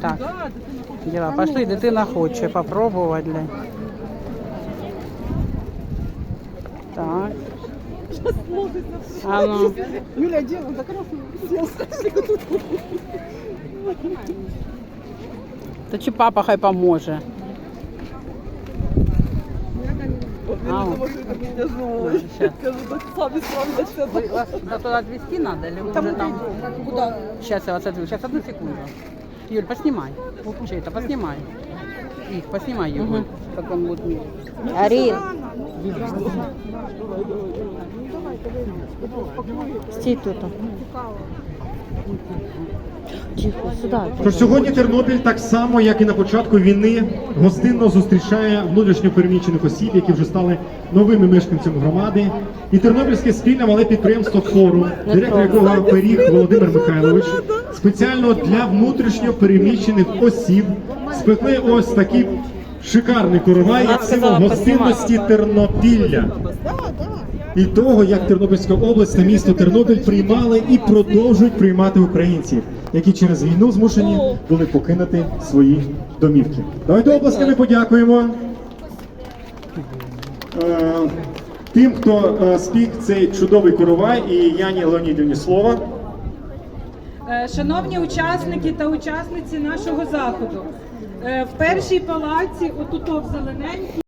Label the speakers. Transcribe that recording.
Speaker 1: Так, дела. Пошли, дитина хоче попробувати. Так. Сейчас. А ну.
Speaker 2: Юля одела за красную
Speaker 1: Та чи папа хай поможет? А, вот. Туда отвезти надо или уже там?
Speaker 2: Куда?
Speaker 1: Сейчас я вас отвезу. Сейчас одну секунду. Юль, поснимай. Чей-то, поснимай. Их, поснимай его, как он будет мить.
Speaker 3: Арін. Стій тут. Тихо, сюди.
Speaker 4: Тож сьогодні Тернопіль так само, як і на початку війни, гостинно зустрічає внутрішньо переміщених осіб, які вже стали новими мешканцями громади. І тернопільське спільне мале підприємство Форум, директор якого пиріг Володимир Михайлович, спеціально для внутрішньо переміщених осіб спекли ось такий шикарний коровай, як символ гостинності Тернопілля і того, як Тернопільська область та місто Тернопіль приймали і продовжують приймати українців, які через війну змушені були покинути свої домівки. Давайте оплесками подякуємо. е, Тим, хто е, спік цей чудовий коровай, і Яні Леонідівні слово.
Speaker 5: Е, Шановні учасники та учасниці нашого заходу, е, в першій палаці, отут в зелененькій,